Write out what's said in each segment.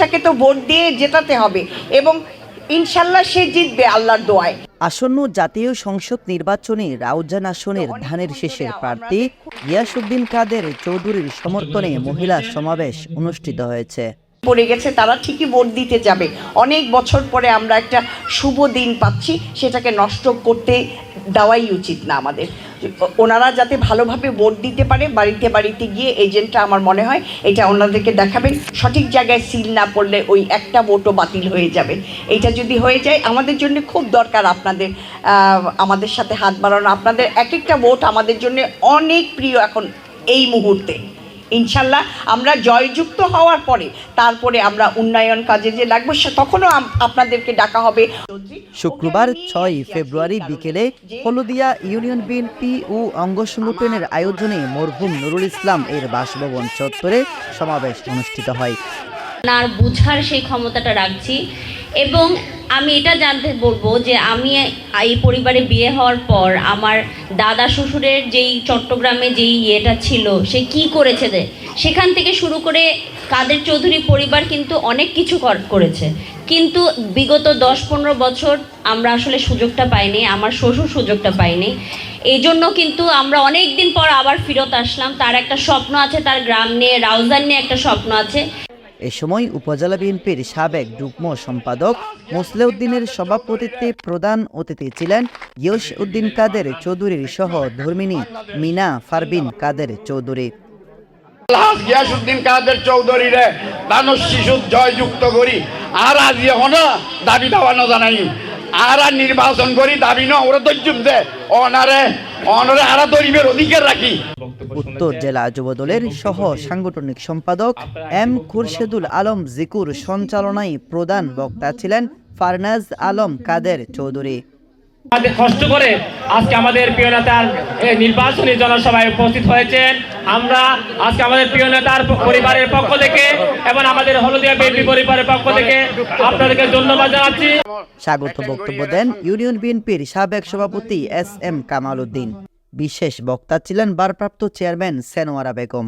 তাকে তো ভোট দিয়ে জেতাতে হবে এবং ইনশাল্লাহ সে জিতবে আল্লাহর দোয়ায়। আসন্ন জাতীয় সংসদ নির্বাচনে রাউজান আসনের ধানের শেষের প্রার্থী গিয়াসুদ্দিন কাদের চৌধুরীর সমর্থনে মহিলা সমাবেশ অনুষ্ঠিত হয়েছে। পড়ে গেছে, তারা ঠিকই ভোট দিতে যাবে। অনেক বছর পরে আমরা একটা শুভ দিন পাচ্ছি, সেটাকে নষ্ট করতে দেওয়াই উচিত না আমাদের। ওনারা যাতে ভালোভাবে ভোট দিতে পারে, বাড়িতে বাড়িতে গিয়ে এজেন্টটা আমার মনে হয় এটা ওনাদেরকে দেখাবেন। সঠিক জায়গায় সিল না পড়লে ওই একটা ভোটও বাতিল হয়ে যাবে। এইটা যদি হয়ে যায়, আমাদের জন্য খুব দরকার আপনাদের আমাদের সাথে হাত বাড়ানো। আপনাদের এক একটা ভোট আমাদের জন্য অনেক প্রিয় এখন এই মুহূর্তে। ইনশাল্লাহ আমরা জয়যুক্ত হওয়ার পরে তারপরে আমরা উন্নয়ন কাজে যে লাগবো সে তখনও আপনাদেরকে ডাকা হবে। শুক্রবার ছয় ফেব্রুয়ারি বিকেলে হলদিয়া ইউনিয়ন বিএনপি ও অঙ্গ সংগঠনের আয়োজনে মরহুম নুরুল ইসলাম এর বাসভবন চত্বরে সমাবেশ অনুষ্ঠিত হয়। আর বুঝার সেই ক্ষমতাটা রাখছি এবং আমি এটা জানতে বলব যে আমি এই পরিবারে বিয়ে হওয়ার পর আমার দাদা শ্বশুরের যেই চট্টগ্রামে যেই ইয়েটা ছিল, সে কি করেছে যে সেখান থেকে শুরু করে কাদের চৌধুরী পরিবার কিন্তু অনেক কিছু করেছে। কিন্তু বিগত দশ পনেরো বছর আমরা আসলে সুযোগটা পাইনি, আমার শ্বশুর সুযোগটা পাইনি। এই জন্য কিন্তু আমরা অনেক দিন পর আবার ফিরত আসলাম। তার একটা স্বপ্ন আছে, তার গ্রাম নিয়ে, রাউজান নিয়ে একটা স্বপ্ন আছে। এ সময় উপজেলা বিএনপির সাবেক যুগ্ম সম্পাদক মুসলেউদ্দিনের সভাপতিত্বে প্রধান অতিথি ছিলেন ইয়স উদ্দিন কাদের চৌধুরীর সহ ধর্মিনী মিনা ফারবিন কাদের চৌধুরী। আলহাজ গিয়াসুদ্দিন কাদের চৌধুরীরে দানস শিশু জয়যুক্ত করি। আর আজ এখনও দাবি দাওয়ানো জানাই আর আর নির্বাচন করি, দাবি ন, ওরা ধৈর্য দে অনারে অনারে আরা দরিবের অধিকার রাখি। উত্তর জেলা যুবদলের সহ সাংগঠনিক সম্পাদক এম খুরশেদুল আলম জিকুর সঞ্চালনায় প্রধান বক্তা ছিলেন ফারনাজ আলম কাদের চৌধুরী। আমাদের কষ্ট করে আজকে আমাদের প্রিয় নেতার নির্বাচনী জনসভায় উপস্থিত হয়েছেন। আমরা আজকে আমাদের প্রিয় নেতার পরিবারের পক্ষ থেকে এবং আমাদের হলদিয়া বিএনপি পরিবারের পক্ষ থেকে আপনাদেরকে ধন্যবাদ জানাচ্ছি। স্বাগত বক্তব্য দেন ইউনিয়ন বিএনপির সাবেক সভাপতি এস এম কামাল উদ্দিন। বিশেষ বক্তা ছিলেন ভারপ্রাপ্ত চেয়ারম্যান সেনোয়ারা বেগম।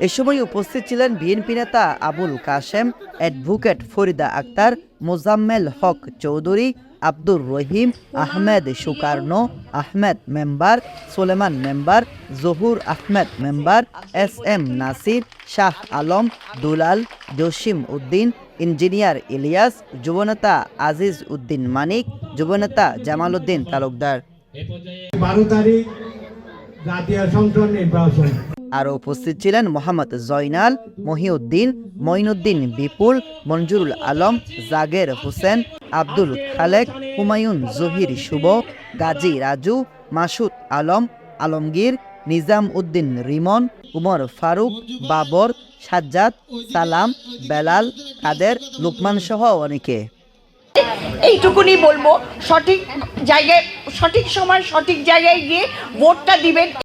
এ সময় উপস্থিত ছিলেন বিএনপি নেতা Abul Kashem, advocate Farida Akter, Mozammel Haque Chowdhury, Abdur Rahim, Ahmed Sukarno, Ahmed member, Solaiman member, Zahur Ahmed member, S M Nasir, Shah Alam, Dulal, Jasim Uddin, engineer Ilias, যুবনেতা Aziz Uddin Manik, যুবনেতা জামাল উদ্দিন তালুকদার। বারো তারিখ জাতীয় সংসদ নির্বাচন। আরও উপস্থিত ছিলেন মোহাম্মদ জয়নাল, মহিউদ্দিন, মঈনুদ্দিন বিপুল মঞ্জুরুল আলম, জাগের হোসেন, আব্দুল খালেক, হুমায়ুন জহির শুভ, গাজী রাজু, মাসুদ আলম, আলমগীর, নিজাম উদ্দিন রিমন, উমর ফারুক, বাবর, সাজ্জাদ, সালাম, বেলাল, কাদের, লুকমান সহ অনেকে। এইটুকুনি বলব, সঠিক জায়গায়, সঠিক সময়, সঠিক জায়গায় গিয়ে ভোটটা দিবেন।